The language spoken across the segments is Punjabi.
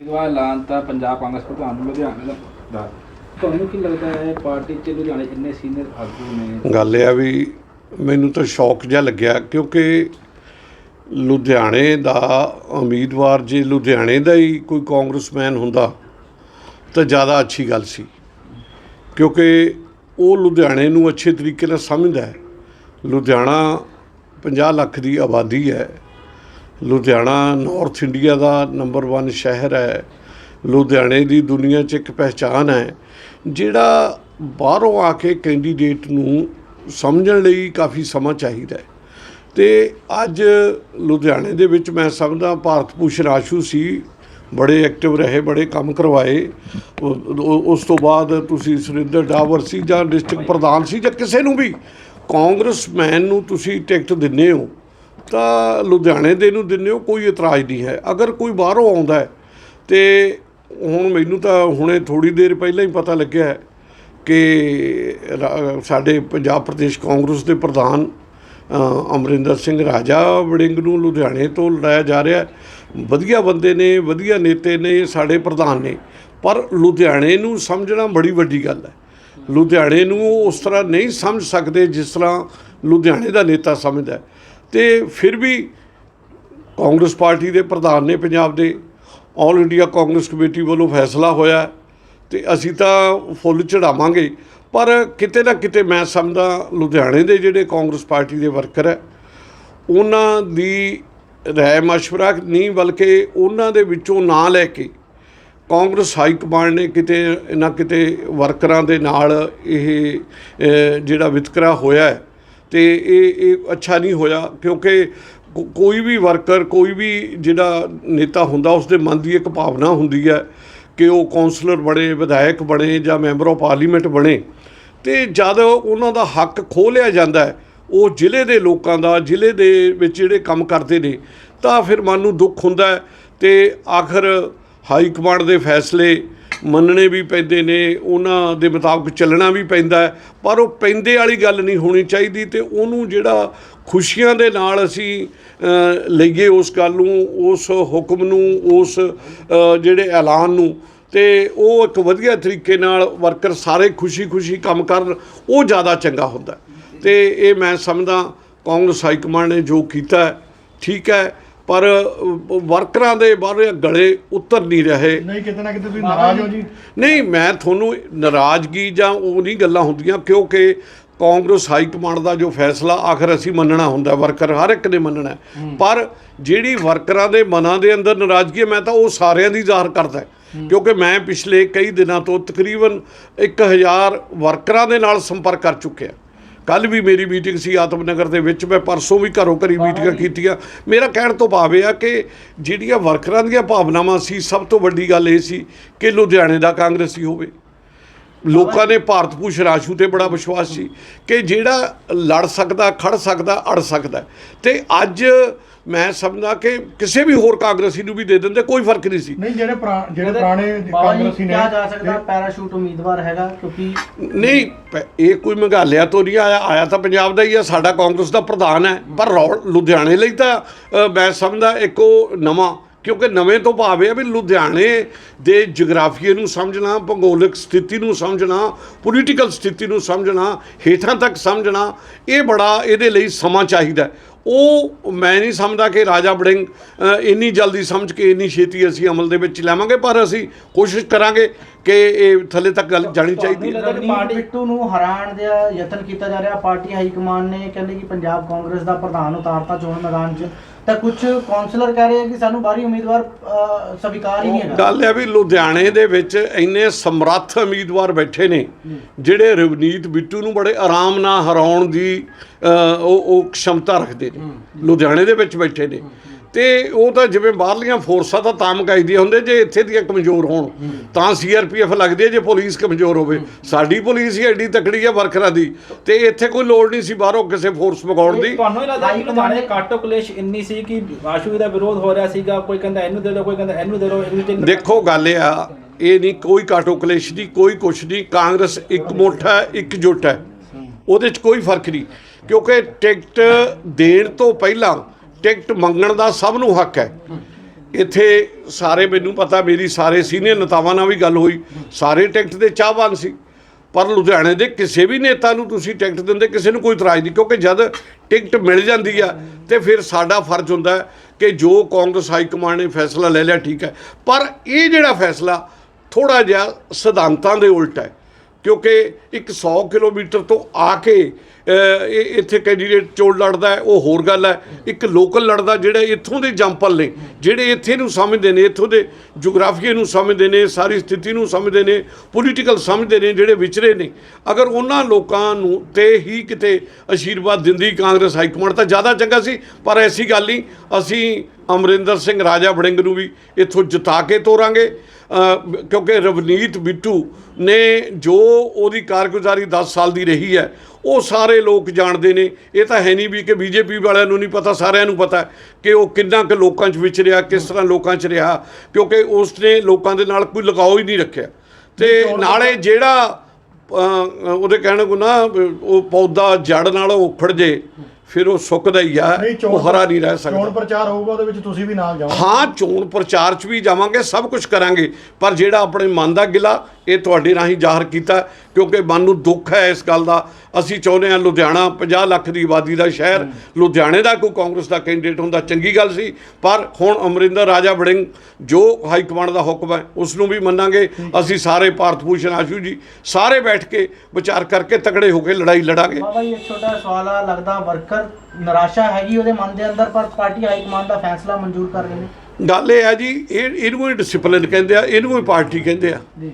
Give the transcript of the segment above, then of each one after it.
ਉਮੀਦਵਾਰ ਐਲਾਨ ਤਾਂ ਪੰਜਾਬ ਕਾਂਗਰਸ ਪ੍ਰਧਾਨ ਨੂੰ ਲੁਧਿਆਣੇ ਦਾ ਤੁਹਾਨੂੰ ਕੀ ਲੱਗਦਾ ਹੈ, ਪਾਰਟੀ ਚ ਲੁਧਿਆਣੇ ਇੰਨੇ ਸੀਨੀਅਰ ਆਗੂ ਨੇ? ਗੱਲ ਇਹ ਆ ਵੀ ਮੈਨੂੰ ਤਾਂ ਸ਼ੌਕ ਜਿਹਾ ਲੱਗਿਆ, ਕਿਉਂਕਿ ਲੁਧਿਆਣੇ ਦਾ ਉਮੀਦਵਾਰ ਜੇ ਲੁਧਿਆਣੇ ਦਾ ਹੀ ਕੋਈ ਕਾਂਗਰਸਮੈਨ ਹੁੰਦਾ, ਤਾਂ ਜ਼ਿਆਦਾ ਅੱਛੀ ਗੱਲ ਸੀ। ਕਿਉਂਕਿ ਉਹ ਲੁਧਿਆਣੇ ਨੂੰ ਅੱਛੇ ਤਰੀਕੇ ਨਾਲ ਸਮਝਦਾ ਹੈ। ਲੁਧਿਆਣਾ 50 ਲੱਖ ਦੀ ਆਬਾਦੀ ਹੈ ਲੁਧਿਆਣਾ ਨਾਰਥ ਇੰਡੀਆ ਦਾ ਨੰਬਰ 1 ਸ਼ਹਿਰ ਹੈ। ਲੁਧਿਆਣੇ ਦੀ ਦੁਨੀਆ 'ਚ ਇੱਕ ਪਹਿਚਾਨ ਹੈ, ਜਿਹੜਾ ਬਾਹਰੋਂ ਆ ਕੇ ਕੈਂਡੀਡੇਟ ਨੂੰ ਸਮਝਣ ਲਈ ਕਾਫੀ ਸਮਾਂ ਚਾਹੀਦਾ ਹੈ। ਤੇ ਅੱਜ ਲੁਧਿਆਣੇ ਦੇ ਵਿੱਚ ਮੈਂ ਸਮਝਦਾ ਭਾਰਤ ਭੂਸ਼ਣ ਆਸ਼ੂ ਸੀ, ਬੜੇ ਐਕਟਿਵ ਰਹੇ, ਬੜੇ ਕੰਮ ਕਰਵਾਏ। ਉਸ ਤੋਂ ਬਾਅਦ ਤੁਸੀਂ ਸੁਰਿੰਦਰ ਡਾਵਰ ਸੀ ਜਾਂ ਡਿਸਟ੍ਰਿਕਟ ਪ੍ਰਧਾਨ ਸੀ ਜਾਂ ਕਿਸੇ ਨੂੰ ਵੀ, ਕਾਂਗਰਸਮੈਨ ਨੂੰ ਤੁਸੀਂ ਟਿਕਟ ਦਿੰਦੇ ਹੋ। ਤਾਂ ਲੁਧਿਆਣੇ ਦੇ ਨੂੰ ਦਿੰਦੇ ਹੋ, ਕੋਈ ਇਤਰਾਜ਼ ਨਹੀਂ ਹੈ। ਅਗਰ ਕੋਈ ਬਾਹਰੋਂ ਆਉਂਦਾ ਹੈ, ਤੇ ਹੁਣ ਮੈਨੂੰ ਤਾਂ ਹੁਣੇ ਥੋੜੀ ਦੇਰ ਪਹਿਲਾਂ ਹੀ ਪਤਾ ਲੱਗਿਆ ਕਿ ਰਾ- ਸਾਡੇ ਪੰਜਾਬ ਪ੍ਰਦੇਸ਼ ਕਾਂਗਰਸ ਦੇ ਪ੍ਰਧਾਨ ਅਮਰਿੰਦਰ ਸਿੰਘ ਰਾਜਾ ਵੜਿੰਗ ਨੂੰ ਲੁਧਿਆਣੇ ਤੋਂ ਲੜਾਇਆ ਜਾ ਰਿਹਾ ਵਧੀਆ ਬੰਦੇ ਨੇ, ਵਧੀਆ ਨੇਤੇ ਨੇ, ਸਾਡੇ ਪ੍ਰਧਾਨ ਨੇ, ਪਰ ਲੁਧਿਆਣੇ ਨੂੰ ਸਮਝਣਾ ਬੜੀ ਵੱਡੀ ਗੱਲ ਹੈ। ਲੁਧਿਆਣੇ ਨੂੰ ਉਸ ਤਰ੍ਹਾਂ ਨਹੀਂ ਸਮਝ ਸਕਦੇ ਜਿਸ ਤਰ੍ਹਾਂ ਲੁਧਿਆਣੇ ਦਾ ਨੇਤਾ ਸਮਝਦਾ ਹੈ। ਤੇ ਫਿਰ ਵੀ ਕਾਂਗਰਸ ਪਾਰਟੀ ਦੇ ਪ੍ਰਧਾਨ ਨੇ ਪੰਜਾਬ ਦੇ ਆਲ ਇੰਡੀਆ ਕਾਂਗਰਸ ਕਮੇਟੀ ਵੱਲੋਂ ਫੈਸਲਾ ਹੋਇਆ ਹੈ ਤੇ ਅਸੀਂ ਤਾਂ ਫੁੱਲ ਚੜਾਵਾਂਗੇ। ਪਰ ਕਿਤੇ ਨਾ ਕਿਤੇ ਮੈਂ ਸਮਝਦਾ ਲੁਧਿਆਣੇ ਦੇ ਜਿਹੜੇ ਕਾਂਗਰਸ ਪਾਰਟੀ ਦੇ ਵਰਕਰ ਹੈ, ਉਹਨਾਂ ਦੀ ਰਹਿ ਮਸ਼ਵਰਾ ਨਹੀਂ, ਬਲਕਿ ਉਹਨਾਂ ਦੇ ਵਿੱਚੋਂ ਨਾਂ ਲੈ ਕੇ ਕਾਂਗਰਸ ਹਾਈ ਕਮਾਂਡ ਨੇ ਕਿਤੇ ਨਾ ਕਿਤੇ ਵਰਕਰਾਂ ਦੇ ਨਾਲ ਇਹ ਜਿਹੜਾ ਵਿਤਕਰਾ ਹੋਇਆ ਹੈ ਤੇ ਇਹ ਇਹ ਅੱਛਾ ਨਹੀਂ ਹੋਇਆ, ਕਿਉਂਕਿ ਕੋਈ ਵੀ ਵਰਕਰ, ਕੋਈ ਵੀ ਜਿਹੜਾ ਨੇਤਾ ਹੁੰਦਾ ਉਸ ਦੇ ਮਨ ਦੀ ਇੱਕ ਭਾਵਨਾ ਹੁੰਦੀ ਹੈ ਕਿ ਉਹ ਕਾਉਂਸਲਰ ਬਣੇ, ਵਿਧਾਇਕ ਬਣੇ ਜਾਂ ਮੈਂਬਰ ਆਫ ਪਾਰਲੀਮੈਂਟ ਬਣੇ। ਤੇ ਜਦ ਉਹਨਾਂ ਦਾ ਹੱਕ ਖੋਹ ਲਿਆ ਜਾਂਦਾ ਹੈ, ਉਹ ਜ਼ਿਲ੍ਹੇ ਦੇ ਲੋਕਾਂ ਦਾ, ਜ਼ਿਲ੍ਹੇ ਦੇ ਵਿੱਚ ਜਿਹੜੇ ਕੰਮ ਕਰਦੇ ਨੇ, ਤਾਂ ਫਿਰ ਮਨ ਨੂੰ ਦੁੱਖ ਹੁੰਦਾ ਹੈ ਤੇ ਆਖਰ ਹਾਈ ਕਮਾਂਡ ਦੇ ਫੈਸਲੇ ਮੰਨਣੇ ਵੀ ਪੈਂਦੇ ਨੇ, ਉਹਨਾਂ ਦੇ ਮੁਤਾਬਕ ਚੱਲਣਾ ਵੀ ਪੈਂਦਾ ਪਰ ਉਹ ਪੈਂਦੇ ਵਾਲੀ ਗੱਲ ਨਹੀਂ ਹੋਣੀ ਚਾਹੀਦੀ ਤੇ ਉਹਨੂੰ ਜਿਹੜਾ ਖੁਸ਼ੀਆਂ ਦੇ ਨਾਲ ਅਸੀਂ ਲਈਏ ਉਸ ਗੱਲ ਨੂੰ, ਉਸ ਹੁਕਮ ਨੂੰ, ਉਸ ਜਿਹੜੇ ਐਲਾਨ ਨੂੰ, ਤੇ ਉਹ ਇੱਕ ਵਧੀਆ ਤਰੀਕੇ ਨਾਲ ਵਰਕਰ ਸਾਰੇ ਖੁਸ਼ੀ-ਖੁਸ਼ੀ ਕੰਮ ਕਰਨ ਉਹ ਜ਼ਿਆਦਾ ਚੰਗਾ ਹੁੰਦਾ ਹੈ। ਤੇ ਇਹ ਮੈਂ ਸਮਝਦਾ, ਕਾਂਗਰਸ ਹਾਈ ਕਮਾਂਡ ਨੇ ਜੋ ਕੀਤਾ ਠੀਕ ਹੈ ਪਰ ਵਰਕਰਾਂ ਦੇ ਬਾਰੇ ਗਲੇ ਉਤਰ ਨਹੀਂ ਰਹੇ। ਨਹੀਂ ਕਿਤੇ ਨਾ ਕਿਤੇ ਤੁਸੀਂ ਨਾਰਾਜ਼ ਹੋ ਜੀ। ਨਹੀਂ ਮੈਂ ਤੁਹਾਨੂੰ ਨਾਰਾਜ਼ਗੀ ਜਾਂ ਉਹ ਨਹੀਂ ਗੱਲਾਂ ਹੁੰਦੀਆਂ ਕਿਉਂਕਿ ਕਾਂਗਰਸ ਹਾਈ ਕਮਾਂਡ ਦਾ ਜੋ ਫੈਸਲਾ ਆਖਰ ਅਸੀਂ ਮੰਨਣਾ ਹੁੰਦਾ ਵਰਕਰ ਹਰ ਇੱਕ ਨੇ ਮੰਨਣਾ। ਪਰ ਜਿਹੜੀ ਵਰਕਰਾਂ ਦੇ ਮਨਾਂ ਦੇ ਅੰਦਰ ਨਾਰਾਜ਼ਗੀ ਹੈ ਮੈਂ ਤਾਂ ਉਹ ਸਾਰਿਆਂ ਦੀ ਜ਼ਾਹਰ ਕਰਦਾ। ਕਿਉਂਕਿ ਮੈਂ ਪਿਛਲੇ ਕਈ ਦਿਨਾਂ ਤੋਂ ਤਕਰੀਬਨ 1000 ਵਰਕਰਾਂ ਦੇ ਨਾਲ ਸੰਪਰਕ ਕਰ ਚੁੱਕਿਆ। ਕੱਲ ਵੀ ਮੇਰੀ ਮੀਟਿੰਗ ਸੀ ਆਤਮਨਗਰ ਦੇ ਵਿੱਚ ਮੈਂ ਪਰਸੋਂ ਵੀ ਘਰੋਂ ਘਰੀ ਮੀਟਿੰਗਾਂ ਕੀਤੀਆਂ। ਮੇਰਾ ਕਹਿਣ ਤੋਂ ਭਾਵ ਇਹ ਆ ਕਿ ਜਿਹੜੀਆਂ ਵਰਕਰਾਂ ਦੀਆਂ ਭਾਵਨਾਵਾਂ ਸੀ ਸਭ ਤੋਂ ਵੱਡੀ ਗੱਲ ਇਹ ਸੀ ਕਿ ਲੁਧਿਆਣੇ ਦਾ ਕਾਂਗਰਸੀ ਹੋਵੇ। ਲੋਕਾਂ ਨੇ ਭਾਰਤ ਭੂਸ਼ਣ ਆਸ਼ੂ ਤੇ ਬੜਾ ਵਿਸ਼ਵਾਸ ਸੀ ਕਿ ਜਿਹੜਾ ਲੜ ਸਕਦਾ ਖੜ ਸਕਦਾ ਅੜ ਸਕਦਾ ਤੇ ਅੱਜ ਮੈਂ ਸਮਝਦਾ ਕਿ ਕਿਸੇ ਵੀ ਹੋਰ ਕਾਂਗਰਸੀ ਨੂੰ ਵੀ ਦੇ ਦਿੰਦੇ ਕੋਈ ਫ਼ਰਕ ਨਹੀਂ ਸੀ। ਨਹੀਂ ਜਿਹੜੇ ਜਿਹੜੇ ਪੁਰਾਣੇ ਕਾਂਗਰਸੀ ਨੇ ਕਿਹਾ ਜਾ ਸਕਦਾ ਪੈਰਾਸ਼ੂਟ ਉਮੀਦਵਾਰ ਹੈਗਾ ਕਿਉਂਕਿ ਨਹੀਂ ਪ- ਇਹ ਕੋਈ ਮੰਗਾਲਿਆ ਤੋਂ ਨਹੀਂ ਆਇਆ ਆਇਆ ਤਾਂ ਪੰਜਾਬ ਦਾ ਹੀ ਆ ਸਾਡਾ ਕਾਂਗਰਸ ਦਾ ਪ੍ਰਧਾਨ ਹੈ ਪਰ ਰੌ- ਲੁਧਿਆਣੇ ਲਈ ਤਾਂ ਮੈਂ ਸਮਝਦਾ ਇੱਕ ਉਹ ਨਵਾਂ ਕਿਉਂਕਿ ਨਵੇਂ ਤੋਂ ਭਾਵ ਇਹ ਵੀ ਲੁਧਿਆਣੇ ਦੇ ਜਗਰਾਫੀਏ ਨੂੰ ਸਮਝਣਾ, ਭੂਗੋਲਿਕ ਸਥਿਤੀ ਨੂੰ ਸਮਝਣਾ ਪੋਲੀਟੀਕਲ ਸਥਿਤੀ ਨੂੰ ਸਮਝਣਾ, ਹੇਠਾਂ ਤੱਕ ਸਮਝਣਾ, ਇਹ ਬੜਾ ਇਹਦੇ ਲਈ ਸਮਾਂ ਚਾਹੀਦਾ ਉਹ ਮੈਂ ਨਹੀਂ ਸਮਝਦਾ ਕਿ ਰਾਜਾ ਬੜਿੰਗ ਇੰਨੀ ਜਲਦੀ ਸਮਝ ਕੇ ਇੰਨੀ ਛੇਤੀ ਅਸੀਂ ਅਮਲ ਦੇ ਵਿੱਚ ਲਿਆਵਾਂਗੇ ਪਰ ਅਸੀਂ ਕੋਸ਼ਿਸ਼ ਕਰਾਂਗੇ ਕਿ ਇਹ ਥੱਲੇ ਤੱਕ ਗੱਲ ਜਾਣੀ ਚਾਹੀਦੀ ਹੈ। ਰਵਨੀਤ ਬਿੱਟੂ ਨੂੰ ਹਰਾਉਣ ਦਾ ਯਤਨ ਕੀਤਾ ਜਾ ਰਿਹਾ? ਪਾਰਟੀ ਹਾਈ ਕਮਾਂਡ ਨੇ ਕਹਿੰਦੇ ਕਿ ਪੰਜਾਬ ਕਾਂਗਰਸ ਦਾ ਪ੍ਰਧਾਨ ਉਤਾਰਤਾ ਚੋਣ ਮੈਦਾਨ 'ਚ। ਤਾਂ ਕੁਝ ਕਾਉਂਸਲਰ ਕਹਿ ਰਹੇ ਆ ਕਿ ਸਾਨੂੰ ਬਾਹਰੀ ਉਮੀਦਵਾਰ ਸਵੀਕਾਰ ਹੀ ਨਹੀਂ ਹੈਗਾ। ਗੱਲ ਹੈ ਵੀ ਲੁਧਿਆਣੇ ਦੇ ਵਿੱਚ ਇੰਨੇ ਸਮਰੱਥ ਉਮੀਦਵਾਰ ਬੈਠੇ ਨੇ ਜਿਹੜੇ ਰਵਨੀਤ ਬਿੱਟੂ ਨੂੰ ਬੜੇ ਆਰਾਮ ਨਾਲ ਹਰਾਉਣ ਦੀ ਉਹ ਉਹ ਖਮਤਾ ਰੱਖਦੇ ਨੇ। ਲੁਧਿਆਣੇ ਦੇ ਵਿੱਚ ਬੈਠੇ ਨੇ। ਤੇ ਉਹ ਤਾਂ ਜਿਵੇਂ ਬਾਹਰਲੀਆਂ ਫੋਰਸਾਂ ਤਾਂ ਤਾਂ ਮਕਾਈਦੀਆਂ ਹੁੰਦੇ ਜੇ ਇੱਥੇ ਦੀਆਂ ਕਮਜ਼ੋਰ ਹੋਣ ਤਾਂ ਸੀਆਰਪੀਐਫ ਲੱਗਦੀ ਹੈ ਜੇ ਪੁਲਿਸ ਕਮਜ਼ੋਰ ਹੋਵੇ। ਸਾਡੀ ਪੁਲਿਸ ਹੀ ਐਡੀ ਤਕੜੀ ਹੈ ਵਰਕਰਾਂ ਦੀ ਤੇ ਇੱਥੇ ਕੋਈ ਲੋੜ ਨਹੀਂ ਸੀ ਬਾਹਰੋਂ ਕਿਸੇ ਫੋਰਸ ਮਗਾਉਣ ਦੀ। ਤੁਹਾਨੂੰ ਇਹ ਲੱਗਦਾ ਕਿ ਲੁਧਿਆਣੇ ਕਾਟੋ ਕਲੇਸ਼ ਇੰਨੀ ਸੀ ਕਿ ਆਸ਼ੂ ਦਾ ਵਿਰੋਧ ਹੋ ਰਿਹਾ ਸੀਗਾ ਕੋਈ ਕਹਿੰਦਾ ਇਹਨੂੰ ਦੇ ਦਿਓ ਕੋਈ ਕਹਿੰਦਾ ਇਹਨੂੰ ਦੇ ਦਿਓ ਇਹਨੂੰ ਦੇਖੋ ਗੱਲ ਇਹ ਆ ਇਹ ਨਹੀਂ ਕੋਈ ਕਾਟੋ ਕਲੇਸ਼ ਨਹੀਂ ਕੋਈ ਕੁਛ ਨਹੀਂ ਕਾਂਗਰਸ ਇੱਕ ਮੁੱਠ ਹੈ ਇਕਜੁੱਟ ਹੈ। ਉਹਦੇ 'ਚ ਕੋਈ ਫ਼ਰਕ ਨਹੀਂ ਕਿਉਂਕਿ ਟਿਕਟ ਦੇਣ ਤੋਂ ਪਹਿਲਾਂ ਟਿਕਟ ਮੰਗਣ ਦਾ ਸਭ ਨੂੰ ਹੱਕ ਹੈ। ਇੱਥੇ ਸਾਰੇ ਮੈਨੂੰ ਪਤਾ, ਮੇਰੀ ਸਾਰੇ ਸੀਨੀਅਰ ਨੇਤਾਵਾਂ ਨਾਲ ਵੀ ਗੱਲ ਹੋਈ। ਸਾਰੇ ਟਿਕਟ ਦੇ ਚਾਹਵਾਨ ਸੀ। ਪਰ ਲੁਧਿਆਣੇ ਦੇ ਕਿਸੇ ਵੀ ਨੇਤਾ ਨੂੰ ਤੁਸੀਂ ਟਿਕਟ ਦਿੰਦੇ, ਕਿਸੇ ਨੂੰ ਕੋਈ ਇਤਰਾਜ਼ ਨਹੀਂ। ਕਿਉਂਕਿ ਜਦ ਟਿਕਟ ਮਿਲ ਜਾਂਦੀ ਆ, ਤੇ ਫਿਰ ਸਾਡਾ ਫਰਜ਼ ਹੁੰਦਾ ਕਿ ਜੋ ਕਾਂਗਰਸ ਹਾਈ ਕਮਾਂਡ ਨੇ ਫੈਸਲਾ ਲੈ ਲਿਆ, ਠੀਕ ਹੈ। ਪਰ ਇਹ ਜਿਹੜਾ ਫੈਸਲਾ ਥੋੜਾ ਜਿਹਾ ਸਿਧਾਂਤਾਂ ਦੇ ਉਲਟ ਹੈ। ਕਿਉਂਕਿ ਇੱਕ 100 ਕਿਲੋਮੀਟਰ ਤੋਂ ਆ ਕੇ ਇਹ ਇੱਥੇ ਕੈਂਡੀਡੇਟ ਚੋਣ ਲੜਦਾ ਹੈ, ਉਹ ਹੋਰ ਗੱਲ ਹੈ। ਇੱਕ ਲੋਕਲ ਲੜਦਾ ਜਿਹੜੇ ਇੱਥੋਂ ਦੇ ਜੰਪਲ ਨੇ, ਜਿਹੜੇ ਇੱਥੇ ਨੂੰ ਸਮਝਦੇ ਨੇ, ਇੱਥੋਂ ਦੇ ਜੁਗਰਾਫੀਏ ਨੂੰ ਸਮਝਦੇ ਨੇ, ਸਾਰੀ ਸਥਿਤੀ ਨੂੰ ਸਮਝਦੇ ਨੇ ਪੋਲੀਟੀਕਲ ਸਮਝਦੇ ਨੇ, ਜਿਹੜੇ ਵਿਚਰੇ ਨੇ। ਅਗਰ ਉਹਨਾਂ ਲੋਕਾਂ ਨੂੰ ਤੇ ਹੀ ਕਿਤੇ ਅਸ਼ੀਰਵਾਦ ਦਿੰਦੀ ਕਾਂਗਰਸ ਹਾਈ ਕਮਾਂਡ ਤਾਂ ਜ਼ਿਆਦਾ ਚੰਗਾ ਸੀ, ਪਰ ਐਸੀ ਗੱਲ ਨਹੀਂ। ਅਸੀਂ ਅਮਰਿੰਦਰ ਸਿੰਘ ਰਾਜਾ ਵੜਿੰਗ ਨੂੰ ਵੀ ਇੱਥੋਂ ਜਿਤਾ ਕੇ ਤੋਰਾਂਗੇ। ਕਿਉਂਕਿ ਰਵਨੀਤ ਬਿੱਟੂ ਨੇ ਜੋ ਉਹਦੀ ਕਾਰਗੁਜ਼ਾਰੀ 10 ਸਾਲ ਦੀ ਰਹੀ ਹੈ ਉਹ ਸਾਰੇ ਲੋਕ ਜਾਣਦੇ ਨੇ। ਇਹ ਤਾਂ ਹੈ ਨਹੀਂ ਵੀ ਕਿ ਬੀਜੇਪੀ ਵਾਲਿਆਂ ਨੂੰ ਨਹੀਂ ਪਤਾ ਸਾਰਿਆਂ ਨੂੰ ਪਤਾ ਕਿ ਉਹ ਕਿੰਨਾ ਕੁ ਲੋਕਾਂ 'ਚ ਵਿਚਰਿਆ ਕਿਸ ਤਰ੍ਹਾਂ ਲੋਕਾਂ 'ਚ ਰਿਹਾ ਕਿਉਂਕਿ ਉਸ ਨੇ ਲੋਕਾਂ ਦੇ ਨਾਲ ਕੋਈ ਲਗਾਓ ਹੀ ਨਹੀਂ ਰੱਖਿਆ। ਤੇ ਨਾਲੇ ਜਿਹੜਾ ਉਹਦੇ ਕਹਿਣ ਕੋ ਨਾ ਉਹ ਪੌਦਾ ਜੜ ਨਾਲ ਉਖੜ ਜੇ ਫਿਰ ਉਹ ਸੁੱਕਦਾ ਹੀ ਆ ਉਹ ਹਰਾ ਨਹੀਂ ਰਹਿ ਸਕਦਾ। ਚੋਣ ਪ੍ਰਚਾਰ ਹੋਊਗਾ ਉਹਦੇ ਵਿੱਚ ਤੁਸੀਂ ਵੀ ਨਾਲ ਜਾਓ ਹਾਂ ਚੋਣ ਪ੍ਰਚਾਰ 'ਚ ਵੀ ਜਾਵਾਂਗੇ ਸਭ ਕੁਝ ਕਰਾਂਗੇ ਪਰ ਜਿਹੜਾ ਆਪਣੇ ਮਨ ਦਾ ਗਿਲਾ ਇਹ ਤੁਹਾਡੇ ਰਾਹੀਂ ਜ਼ਾਹਰ ਕੀਤਾ ਕਿਉਂਕਿ ਮਨ ਨੂੰ ਦੁੱਖ ਹੈ ਇਸ ਗੱਲ ਦਾ। ਅਸੀਂ ਚਾਹੁੰਦੇ ਹਾਂ ਲੁਧਿਆਣਾ 50 ਲੱਖ ਦੀ ਆਬਾਦੀ ਦਾ ਸ਼ਹਿਰ ਲੁਧਿਆਣੇ ਦਾ ਕੋਈ ਕਾਂਗਰਸ ਦਾ ਕੈਂਡੀਡੇਟ ਹੁੰਦਾ ਚੰਗੀ ਗੱਲ ਸੀ ਪਰ ਹੁਣ ਅਮਰਿੰਦਰ ਰਾਜਾ ਵੜਿੰਗ ਜੋ ਹਾਈ ਕਮਾਂਡ ਦਾ ਹੁਕਮ ਹੈ ਉਸ ਨੂੰ ਵੀ ਮੰਨਾਂਗੇ। ਅਸੀਂ ਸਾਰੇ ਭਾਰਤ ਭੂਸ਼ਣ ਆਸ਼ੂ ਜੀ ਸਾਰੇ ਬੈਠ ਕੇ ਵਿਚਾਰ ਕਰਕੇ ਤਕੜੇ ਹੋ ਕੇ ਲੜਾਈ ਲੜਾਂਗੇ। ਬਾਬਾ ਜੀ ਇੱਕ ਛੋਟਾ ਸਵਾਲ ਆ ਲੱਗਦਾ ਵਰਕਰ ਨਿਰਾਸ਼ਾ ਹੈਗੀ ਉਹਦੇ ਮਨ ਦੇ ਅੰਦਰ ਪਰ ਪਾਰਟੀ ਹਾਈ ਕਮਾਂਡ ਦਾ ਫੈਸਲਾ ਮਨਜ਼ੂਰ ਕਰ ਗਏ ਨੇ। ਗੱਲ ਇਹ ਹੈ ਜੀ ਇਹ ਇਹਨੂੰ ਹੀ ਡਿਸਪਲਿਨ ਕਹਿੰਦੇ ਆ ਇਹਨੂੰ ਹੀ ਪਾਰਟੀ ਕਹਿੰਦੇ ਆ। ਜੀ।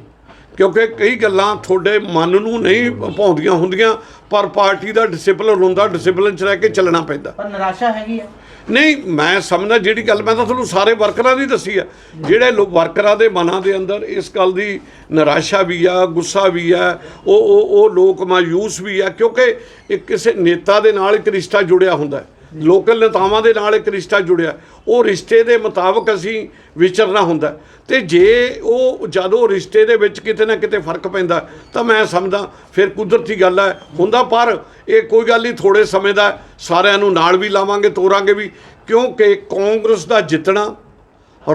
ਕਿਉਂਕਿ ਕਈ ਗੱਲਾਂ ਤੁਹਾਡੇ ਮਨ ਨੂੰ ਨਹੀਂ ਭਾਉਂਦੀਆਂ ਹੁੰਦੀਆਂ ਪਰ ਪਾਰਟੀ ਦਾ ਡਿਸਪਲਿਨ ਹੁੰਦਾ ਡਿਸਪਲਿਨ 'ਚ ਰਹਿ ਕੇ ਚੱਲਣਾ ਪੈਂਦਾ। ਪਰ ਨਿਰਾਸ਼ਾ ਹੈਗੀ ਹੈ ਨਹੀਂ, ਮੈਂ ਸਮਝਦਾ ਜਿਹੜੀ ਗੱਲ, ਮੈਂ ਤਾਂ ਤੁਹਾਨੂੰ ਸਾਰੇ ਵਰਕਰਾਂ ਦੀ ਦੱਸੀ ਆ। ਜਿਹੜੇ ਲੋਕ ਵਰਕਰਾਂ ਦੇ ਮਨਾਂ ਦੇ ਅੰਦਰ ਇਸ ਗੱਲ ਦੀ ਨਿਰਾਸ਼ਾ ਵੀ ਆ, ਗੁੱਸਾ ਵੀ ਆ, ਉਹ ਉਹ ਉਹ ਲੋਕ ਮਾਯੂਸ ਵੀ ਆ, ਕਿਉਂਕਿ ਇੱਕ ਕਿਸੇ ਨੇਤਾ ਦੇ ਨਾਲ ਇੱਕ ਰਿਸ਼ਤਾ ਜੁੜਿਆ ਹੁੰਦਾ ਹੈ। ਲੋਕਲ ਨੇਤਾਵਾਂ ਦੇ ਨਾਲ ਇੱਕ ਰਿਸ਼ਤਾ ਜੁੜਿਆ ਉਹ ਰਿਸ਼ਤੇ ਦੇ ਮੁਤਾਬਕ ਅਸੀਂ ਵਿਚਰਨਾ ਹੁੰਦਾ ਹੈ। ਤੇ ਜੇ ਉਹ ਜਦੋਂ ਰਿਸ਼ਤੇ ਦੇ ਵਿੱਚ ਕਿਤੇ ਨਾ ਕਿਤੇ ਫ਼ਰਕ ਪੈਂਦਾ, ਤਾਂ ਮੈਂ ਸਮਝਦਾ, ਫਿਰ ਕੁਦਰਤੀ ਗੱਲ ਹੈ, ਹੁੰਦਾ ਪਰ ਇਹ ਕੋਈ ਗੱਲ ਨਹੀਂ ਥੋੜੇ ਸਮੇਂ ਦਾ ਸਾਰਿਆਂ ਨੂੰ ਨਾਲ ਵੀ ਲਾਵਾਂਗੇ, ਤੋਰਾਂਗੇ ਵੀ ਕਿਉਂਕਿ ਕਾਂਗਰਸ ਦਾ ਜਿੱਤਣਾ,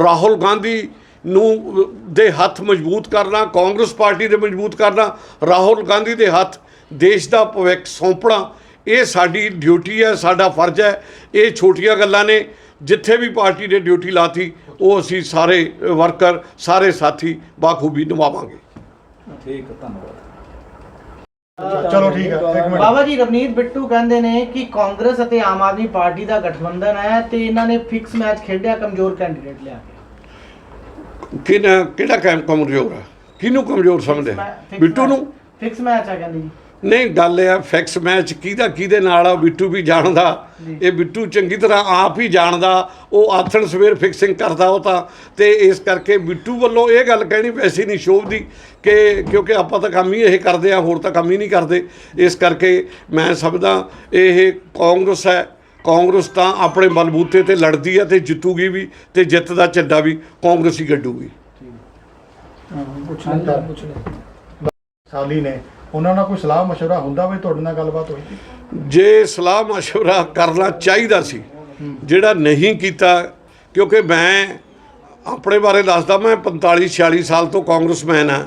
ਰਾਹੁਲ ਗਾਂਧੀ ਨੂੰ ਦੇ ਹੱਥ ਮਜ਼ਬੂਤ ਕਰਨਾ, ਕਾਂਗਰਸ ਪਾਰਟੀ ਦੇ ਮਜ਼ਬੂਤ ਕਰਨਾ, ਰਾਹੁਲ ਗਾਂਧੀ ਦੇ ਹੱਥ ਦੇਸ਼ ਦਾ ਭਵਿੱਖ ਸੌਂਪਣਾ ਇਹ ਸਾਡੀ ਡਿਊਟੀ ਹੈ ਸਾਡਾ ਫਰਜ਼ ਹੈ ਇਹ ਛੋਟੀਆਂ ਗੱਲਾਂ ਨੇ ਜਿੱਥੇ ਵੀ ਪਾਰਟੀ ਨੇ ਡਿਊਟੀ ਲਾਤੀ ਉਹ ਅਸੀਂ ਸਾਰੇ ਵਰਕਰ ਸਾਰੇ ਸਾਥੀ ਬਾਖੂਬੀ ਨਿਭਾਵਾਂਗੇ। ਠੀਕ ਹੈ ਧੰਨਵਾਦ। ਚਲੋ ਠੀਕ ਹੈ ਇੱਕ ਮਿੰਟ। ਬਾਬਾ ਜੀ ਰਵਨੀਤ ਬਿੱਟੂ ਕਹਿੰਦੇ ਨੇ ਕਿ ਕਾਂਗਰਸ ਅਤੇ ਆਮ ਆਦਮੀ ਪਾਰਟੀ ਦਾ ਗਠਬੰਧਨ ਹੈ ਤੇ ਇਹਨਾਂ ਨੇ ਫਿਕਸ ਮੈਚ ਖੇਡਿਆ ਕਮਜ਼ੋਰ ਕੈਂਡੀਡੇਟ ਲਿਆ ਕੇ। ਕਿਹੜਾ ਕਿਹੜਾ ਕਾਇਮ ਕਮਜ਼ੋਰ ਹੈ ਕਿਹਨੂੰ ਕਮਜ਼ੋਰ ਸਮਝਦੇ ਆ? ਬਿੱਟੂ ਨੂੰ? ਫਿਕਸ ਮੈਚ ਹੈ ਕਹਿੰਦੇ ਜੀ। ਨਹੀਂ ਗੱਲ ਇਹ ਆ ਫਿਕਸ ਮੈਚ ਕਿਹਦਾ ਕਿਹਦੇ ਨਾਲ ਆ ਬਿੱਟੂ ਵੀ ਜਾਣਦਾ। ਇਹ ਬਿੱਟੂ ਚੰਗੀ ਤਰ੍ਹਾਂ ਆਪ ਹੀ ਜਾਣਦਾ ਉਹ ਆਥਣ ਸਵੇਰ ਫਿਕਸਿੰਗ ਕਰਦਾ ਉਹ ਤਾਂ। ਤੇ ਇਸ ਕਰਕੇ ਬਿੱਟੂ ਵੱਲੋਂ ਇਹ ਗੱਲ ਕਹਿਣੀ ਵੈਸੀ ਨਹੀਂ ਸ਼ੋਭਦੀ ਕਿ ਕਿਉਂਕਿ ਆਪਾਂ ਤਾਂ ਕੰਮ ਹੀ ਇਹ ਕਰਦੇ ਆ ਹੋਰ ਤਾਂ ਕੰਮ ਹੀ ਨਹੀਂ ਕਰਦੇ। ਇਸ ਕਰਕੇ ਮੈਂ ਸਮਝਦਾ ਇਹ ਕਾਂਗਰਸ ਹੈ ਕਾਂਗਰਸ ਤਾਂ ਆਪਣੇ ਬਲਬੂਤੇ ਤੇ ਲੜਦੀ ਹੈ ਤੇ ਜਿੱਤੂਗੀ ਵੀ ਤੇ ਜਿੱਤ ਦਾ ਝੰਡਾ ਵੀ ਕਾਂਗਰਸ ਹੀ ਗੱਡੂਗੀ ਸਾਲੀ ਨੇ ਉਹਨਾਂ ਨਾਲ ਕੋਈ ਸਲਾਹ مشورہ ਹੁੰਦਾ ਹੋਵੇ ਤੁਹਾਡੇ ਨਾਲ ਗੱਲਬਾਤ ਹੋਈ ਸੀ? ਜੇ ਸਲਾਹ مشورہ ਕਰਨਾ ਚਾਹੀਦਾ ਸੀ ਜਿਹੜਾ ਨਹੀਂ ਕੀਤਾ ਕਿਉਂਕਿ ਮੈਂ ਆਪਣੇ ਬਾਰੇ ਦੱਸਦਾ ਮੈਂ 45 46 ਸਾਲ ਤੋਂ ਕਾਂਗਰਸਮੈਨ ਆ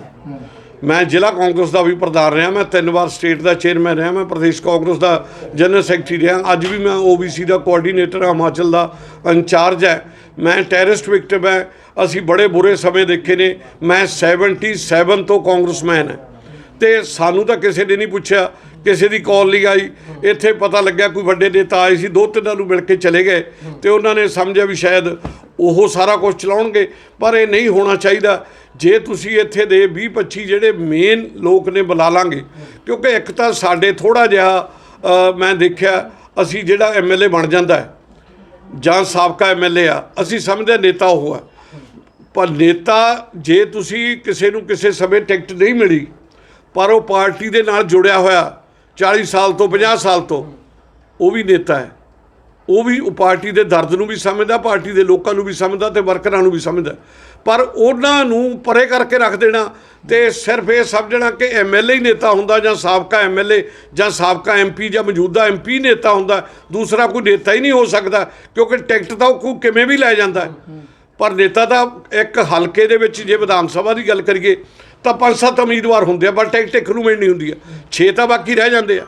ਮੈਂ ਜ਼ਿਲ੍ਹਾ ਕਾਂਗਰਸ ਦਾ ਵੀ ਪ੍ਰਧਾਨ ਰਿਹਾ ਮੈਂ ਤਿੰਨ ਵਾਰ ਸਟੇਟ ਦਾ ਚੇਅਰਮੈਨ ਰਿਹਾ ਮੈਂ ਪ੍ਰਦੇਸ਼ ਕਾਂਗਰਸ ਦਾ ਜਨਰਲ ਸੈਕਟਰੀ ਰਿਹਾ ਅੱਜ ਵੀ ਮੈਂ ਓਬੀਸੀ ਦਾ ਕੋਆਰਡੀਨੇਟਰ ਹਾਂ ਹਿਮਾਚਲ ਦਾ ਇੰਚਾਰਜ ਹੈ ਮੈਂ ਟੈਰਰਿਸਟ ਵਿਕਟਮ ਹੈ ਅਸੀਂ ਬੜੇ ਬੁਰੇ ਸਮੇਂ ਦੇਖੇ ਨੇ ਮੈਂ 77 ਤੋਂ ਕਾਂਗਰਸਮੈਨ ਹਾਂ ਤੇ ਸਾਨੂੰ ਤਾਂ ਕਿਸੇ ਨੇ ਨਹੀਂ ਪੁੱਛਿਆ, ਕਿਸੇ ਦੀ ਕਾਲ ਨਹੀਂ ਆਈ। ਇੱਥੇ ਪਤਾ ਲੱਗਿਆ ਕੋਈ ਵੱਡੇ ਨੇਤਾ ਆਏ ਸੀ, ਦੋ ਤਿੰਨਾਂ ਨੂੰ ਮਿਲ ਕੇ ਚਲੇ ਗਏ ਤੇ ਉਹਨਾਂ ਨੇ ਸਮਝਿਆ ਵੀ ਸ਼ਾਇਦ ਉਹ ਸਾਰਾ ਕੁਝ ਚਲਾਉਣਗੇ, ਪਰ ਇਹ ਨਹੀਂ ਹੋਣਾ ਚਾਹੀਦਾ। ਜੇ ਤੁਸੀਂ ਇੱਥੇ ਦੇ 20 25 ਜਿਹੜੇ ਮੇਨ ਲੋਕ ਨੇ ਬੁਲਾ ਲਾਂਗੇ, ਕਿਉਂਕਿ ਇੱਕ ਤਾਂ ਸਾਡੇ ਥੋੜਾ ਜਿਹਾ ਮੈਂ ਦੇਖਿਆ, ਅਸੀਂ ਜਿਹੜਾ ਐਮਐਲਏ ਬਣ ਜਾਂਦਾ ਹੈ, ਜਾਂ ਸਾਬਕਾ ਐਮਐਲਏ ਆ, ਅਸੀਂ ਸਮਝਦੇ ਨੇਤਾ ਉਹ ਆ ਪਰ ਨੇਤਾ ਜੇ ਤੁਸੀਂ ਕਿਸੇ ਨੂੰ ਕਿਸੇ ਸਮੇਂ ਟਿਕਟ ਨਹੀਂ ਮਿਲੀ ਪਰ ਉਹ ਪਾਰਟੀ ਦੇ ਨਾਲ ਜੁੜਿਆ ਹੋਇਆ 40 ਸਾਲ ਤੋਂ 50 ਸਾਲ ਤੋਂ, ਉਹ ਵੀ ਨੇਤਾ ਹੈ। ਉਹ ਵੀ ਉਹ ਪਾਰਟੀ ਦੇ ਦਰਦ ਨੂੰ ਵੀ ਸਮਝਦਾ, ਪਾਰਟੀ ਦੇ ਲੋਕਾਂ ਨੂੰ ਵੀ ਸਮਝਦਾ ਤੇ ਵਰਕਰਾਂ ਨੂੰ ਵੀ ਸਮਝਦਾ। ਪਰ ਉਹਨਾਂ ਨੂੰ ਪਰੇ ਕਰਕੇ ਰੱਖ ਦੇਣਾ ਤੇ ਸਿਰਫ ਇਹ ਸਮਝਣਾ ਕਿ ਐਮਐਲਏ ਹੀ ਨੇਤਾ ਹੁੰਦਾ ਜਾਂ ਸਾਬਕਾ ਐਮਐਲਏ ਜਾਂ ਸਾਬਕਾ ਐਮਪੀ ਜਾਂ ਮੌਜੂਦਾ ਐਮਪੀ ਨੇਤਾ ਹੁੰਦਾ, ਦੂਸਰਾ ਕੋਈ ਨੇਤਾ ਹੀ ਨਹੀਂ ਹੋ ਸਕਦਾ, ਕਿਉਂਕਿ ਟਿਕਟ ਤਾਂ ਉਹ ਕਿਵੇਂ ਵੀ ਲੈ ਜਾਂਦਾ ਪਰ ਨੇਤਾ ਤਾਂ ਇੱਕ ਹਲਕੇ ਦੇ ਵਿੱਚ ਜੇ ਵਿਧਾਨ ਸਭਾ ਦੀ ਗੱਲ ਕਰੀਏ ਤਾਂ ਪੰਜ ਸੱਤ ਉਮੀਦਵਾਰ ਹੁੰਦੇ ਆ ਪਰ ਟਿਕਟ ਇੱਕ ਨੂੰ ਮਿਲਣੀ ਹੁੰਦੀ ਆ। 6 ਤਾਂ ਬਾਕੀ ਰਹਿ ਜਾਂਦੇ ਆ।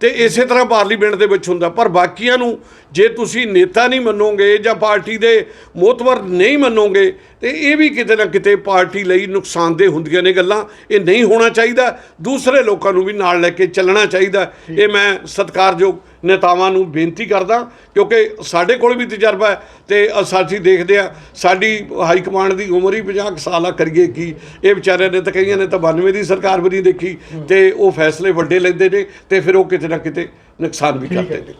ਤੇ ਇਸੇ ਤਰ੍ਹਾਂ ਪਾਰਲੀਮੈਂਟ ਦੇ ਵਿੱਚ ਹੁੰਦਾ, ਪਰ ਬਾਕੀਆਂ ਨੂੰ ਜੇ ਤੁਸੀਂ ਨੇਤਾ ਨਹੀਂ ਮੰਨੋਗੇ ਜਾਂ ਪਾਰਟੀ ਦੇ ਮੋਤਵਰ ਨਹੀਂ ਮੰਨੋਗੇ ਤੇ ਇਹ ਵੀ ਕਿਤੇ ਨਾ ਕਿਤੇ ਪਾਰਟੀ ਲਈ ਨੁਕਸਾਨਦੇਹ ਹੁੰਦੀਆਂ ਨੇ ਗੱਲਾਂ। ਇਹ ਨਹੀਂ ਹੋਣਾ ਚਾਹੀਦਾ। ਦੂਸਰੇ ਲੋਕਾਂ ਨੂੰ ਵੀ ਨਾਲ ਲੈ ਕੇ ਚੱਲਣਾ ਚਾਹੀਦਾ। ਇਹ ਮੈਂ ਸਤਿਕਾਰਯੋਗ ਨੇਤਾਵਾਂ ਨੂੰ ਬੇਨਤੀ ਕਰਦਾ ਕਿਉਂਕਿ ਸਾਡੇ ਕੋਲ ਵੀ ਤਜਰਬਾ ਹੈ ਤੇ ਸਾਥੀ ਦੇਖਦੇ ਆ ਸਾਡੀ ਹਾਈ ਕਮਾਂਡ ਦੀ ਉਮਰ ਹੀ 50 ਕੁ ਸਾਲ ਆ ਕਰੀਏ ਕੀ? ਇਹ ਵਿਚਾਰਿਆਂ ਨੇ ਤਾਂ ਕਈਆਂ ਨੇ ਤਾਂ 92 ਦੀ ਸਰਕਾਰ ਵੀ ਨਹੀਂ ਦੇਖੀ ਤੇ ਉਹ ਫੈਸਲੇ ਵੱਡੇ ਲੈਂਦੇ ਨੇ ਤੇ ਫਿਰ ਉਹ ਕਿਤੇ ਨਾ ਕਿਤੇ ਨੁਕਸਾਨ ਵੀ ਕਰਦੇ ਨੇ।